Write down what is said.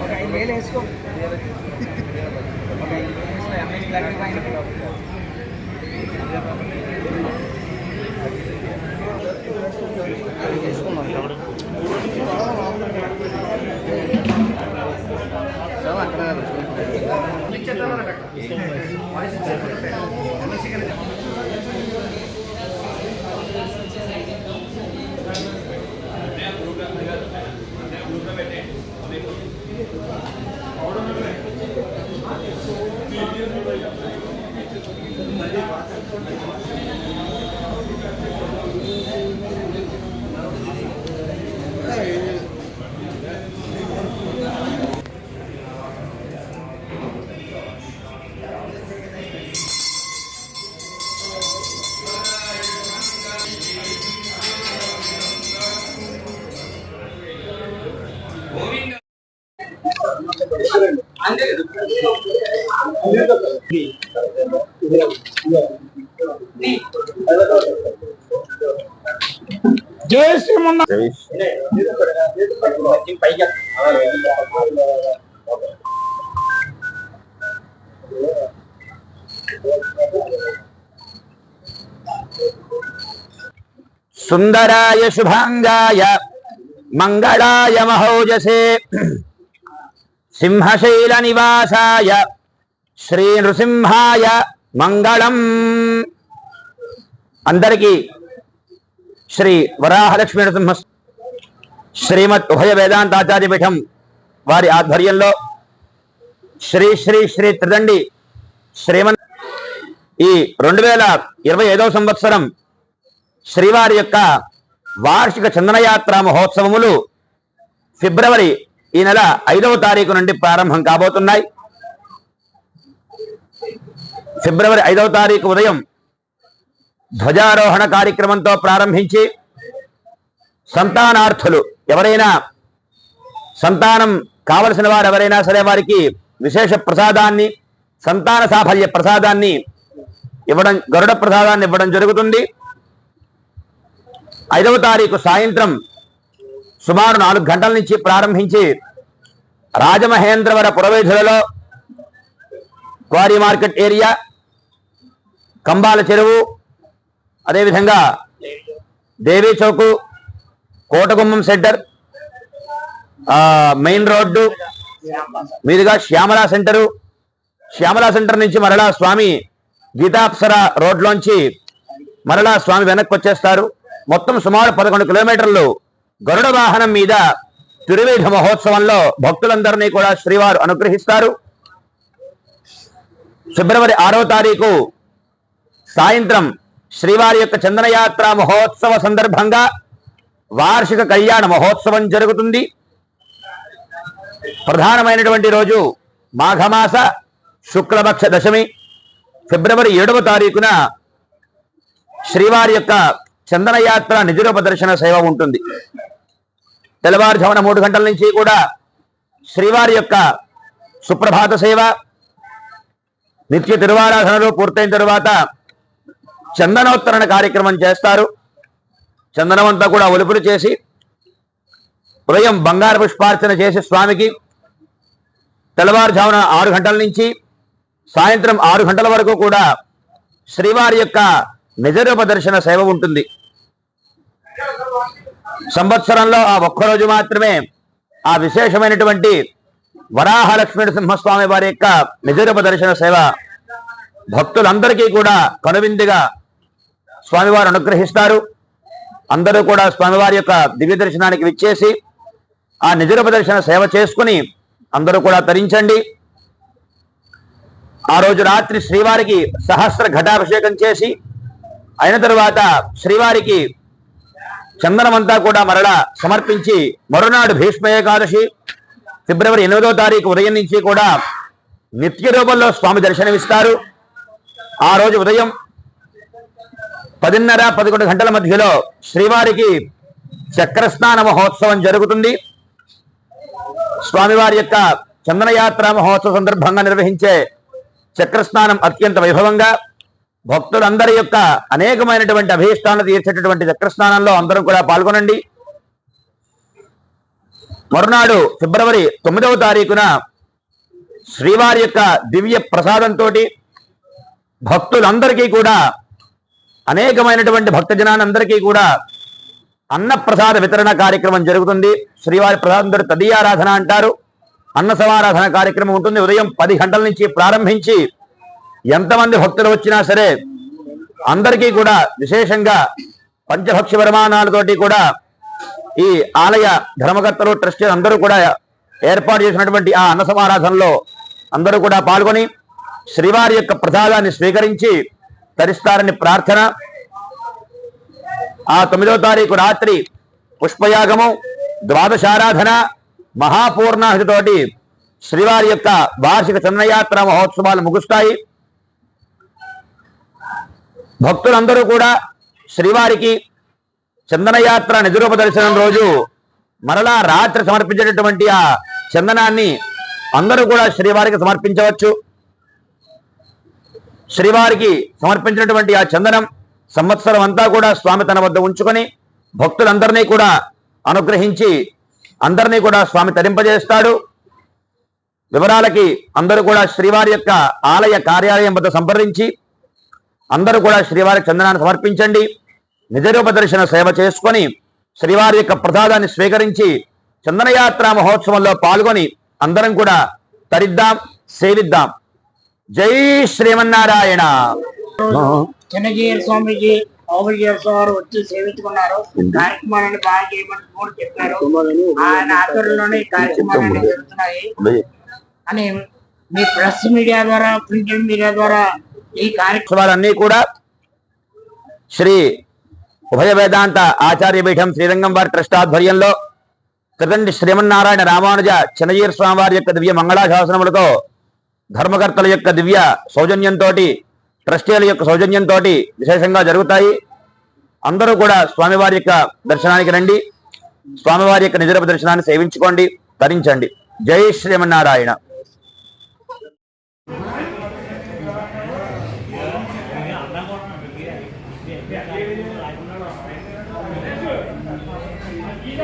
ఒక ఐదు వేలు వేసుకో ఒక ఐదు వేలు వేసుకో Hey. లగ్గి పైన జై శ్రీమన్నారాయణ సుందరాయ శుభాంగాయ మంగళాయ మహోజసే సింహశైల నివాసాయ శ్రీ నృసింహాయ మంగళం అందరికీ శ్రీ వరాహలక్ష్మీ నృసింహ శ్రీమద్ ఉభయ వేదాంతాచార్య పీఠం వారి ఆధ్వర్యంలో శ్రీ శ్రీ శ్రీ త్రిదండి శ్రీమన్ ఈ రెండు వేల ఇరవై ఐదవ సంవత్సరం శ్రీవారి యొక్క వార్షిక చందనయాత్ర మహోత్సవములు ఫిబ్రవరి ఈ నెల ఐదవ తారీఖు నుండి ప్రారంభం కాబోతున్నాయి. ఫిబ్రవరి ఐదవ తారీఖు ఉదయం ధ్వజారోహణ కార్యక్రమంతో ప్రారంభించి సంతానార్థులు ఎవరైనా సంతానం కావలసిన వారు ఎవరైనా సరే వారికి విశేష ప్రసాదాన్ని సంతాన సాఫల్య ప్రసాదాన్ని ఇవ్వడం గరుడ ప్రసాదాన్ని ఇవ్వడం జరుగుతుంది. ఐదవ తారీఖు సాయంత్రం సుమారు నాలుగు గంటల నుంచి ప్రారంభించి రాజమహేంద్రవర పురవేధులలో quarry market area Kambala Cheruvu అదేవిధంగా Devi Chowk Kotagummam centre main road మీదుగా శ్యామలా సెంటరు. శ్యామలా సెంటర్ నుంచి మరలా స్వామి గీతాప్సర రోడ్లోంచి మరలా స్వామి వెనక్కి వచ్చేస్తారు మొత్తం సుమారు పదకొండు కిలోమీటర్లు గరుడ వాహనం మీద తిరువేధ మహోత్సవంలో భక్తులందరినీ కూడా శ్రీవారు అనుగ్రహిస్తారు. ఫిబ్రవరి ఆరవ తారీఖు సాయంత్రం శ్రీవారి యొక్క చందనయాత్ర మహోత్సవ సందర్భంగా వార్షిక కళ్యాణ మహోత్సవం జరుగుతుంది. ప్రధానమైనటువంటి రోజు మాఘమాస శుక్లపక్ష దశమి. ఫిబ్రవరి ఏడవ తారీఖున శ్రీవారి యొక్క చందనయాత్ర నిజరూప దర్శన సేవ ఉంటుంది. తెల్లవారుజామున మూడు గంటల నుంచి కూడా శ్రీవారి యొక్క సుప్రభాత సేవ నిత్య తిరువారాధనలు పూర్తయిన తరువాత చందనోత్తరణ కార్యక్రమం చేస్తారు. చందనం అంతా కూడా ఒలుపులు చేసి ఉదయం బంగారు పుష్పార్చన చేసి స్వామికి తెల్లవారుజామున ఆరు గంటల నుంచి సాయంత్రం ఆరు గంటల వరకు కూడా శ్రీవారి యొక్క నిజరూప దర్శన సేవ ఉంటుంది. సంవత్సరంలో ఆ ఒక్కరోజు మాత్రమే ఆ విశేషమైనటువంటి వరాహలక్ష్మీ సింహస్వామి వారి యొక్క నిజరూప దర్శన సేవ భక్తులందరికీ కూడా కనువిందుగా స్వామివారు అనుగ్రహిస్తారు. అందరూ కూడా స్వామివారి యొక్క దివ్య దర్శనానికి విచ్చేసి ఆ నిజరూప దర్శన సేవ చేసుకుని అందరూ కూడా తరించండి. ఆ రోజు రాత్రి శ్రీవారికి సహస్ర ఘటాభిషేకం చేసి అయిన తరువాత శ్రీవారికి చందనమంతా కూడా మరలా సమర్పించి మరునాడు భీష్మ ఏకాదశి ఫిబ్రవరి ఎనిమిదో తారీఖు ఉదయం నుంచి కూడా నిత్య రూపంలో స్వామి దర్శనమిస్తారు. ఆ రోజు ఉదయం పదిన్నర పదకొండు గంటల మధ్యలో శ్రీవారికి చక్రస్నాన మహోత్సవం జరుగుతుంది. స్వామివారి యొక్క చందనయాత్ర మహోత్సవ సందర్భంగా నిర్వహించే చక్రస్నానం అత్యంత వైభవంగా భక్తులందరి యొక్క అనేకమైనటువంటి అభీష్టాలను తీర్చేటటువంటి చక్రస్నానంలో అందరూ కూడా పాల్గొనండి. మరునాడు ఫిబ్రవరి తొమ్మిదవ తారీఖున శ్రీవారి యొక్క దివ్య ప్రసాదంతో భక్తులందరికీ కూడా అనేకమైనటువంటి భక్తజనానందరికీ కూడా అన్న ప్రసాద వితరణ కార్యక్రమం జరుగుతుంది. శ్రీవారి ప్రసాదంతో తదీయారాధన అంటారు. అన్న సమారాధన కార్యక్రమం ఉంటుంది. ఉదయం పది గంటల నుంచి ప్రారంభించి ఎంతమంది భక్తులు వచ్చినా సరే అందరికీ కూడా విశేషంగా పంచభక్ష ప్రమాణాలతోటి కూడా ఈ ఆలయ ధర్మకర్తలు ట్రస్టీ అందరూ కూడా ఏర్పాటు చేసినటువంటి ఆ అన్న సమారాధనలో అందరూ కూడా పాల్గొని శ్రీవారి యొక్క ప్రసాదాన్ని స్వీకరించి తరిస్తారని ప్రార్థన. ఆ తొమ్మిదో తారీఖు రాత్రి పుష్పయాగము ద్వాదశారాధన మహాపూర్ణాహితతోటి శ్రీవారి యొక్క వార్షిక చంద్రయాత్ర మహోత్సవాలు ముగుస్తాయి. భక్తులందరూ కూడా శ్రీవారికి చందనయాత్ర నిజరూప దర్శనం రోజు మరలా రాత్రి సమర్పించేటటువంటి ఆ చందనాన్ని అందరూ కూడా శ్రీవారికి సమర్పించవచ్చు. శ్రీవారికి సమర్పించినటువంటి ఆ చందనం సంవత్సరం అంతా కూడా స్వామి తన వద్ద ఉంచుకొని భక్తులందరినీ కూడా అనుగ్రహించి అందరినీ కూడా స్వామి తరింపజేస్తాడు. వివరాలకి అందరూ కూడా శ్రీవారి యొక్క ఆలయ కార్యాలయం వద్ద సంప్రదించి అందరూ కూడా శ్రీవారి చందనాన్ని సమర్పించండి. నిజరూప దర్శన సేవ చేసుకొని శ్రీవారి యొక్క ప్రసాదాన్ని స్వీకరించి చందనయాత్ర మహోత్సవంలో పాల్గొని అందరం కూడా తరిద్దాం సేవిద్దాం. జై శ్రీమన్నారాయణ. చిన్నజీయర్ స్వామీజీ వచ్చి సేవించుకున్నారు. కార్యక్రమాలను బాగా చేయమని కూడా చెప్పారు. ఆయన ఆధ్వర్యంలోనే ఈ కార్యక్రమాలు జరుగుతున్నాయి. అని మీ ప్రెస్ మీడియా ద్వారా ప్రింట్ మీడియా ద్వారా ఈ కార్యక్రమాలన్నీ కూడా శ్రీ ఉభయ వేదాంత ఆచార్య పీఠం శ్రీరంగం వారి ట్రస్ట్ ఆధ్వర్యంలో త్రిదండి శ్రీమన్నారాయణ రామానుజ చిన్నజీర స్వామి వారి యొక్క దివ్య మంగళాశాసనములతో ధర్మకర్తల యొక్క దివ్య సౌజన్యంతో ట్రస్టీల యొక్క సౌజన్యంతో విశేషంగా జరుగుతాయి. అందరూ కూడా స్వామివారి యొక్క దర్శనానికి రండి. స్వామివారి యొక్క నిజరూప దర్శనాన్ని సేవించుకోండి ధరించండి. జై శ్రీమన్నారాయణ. ఈ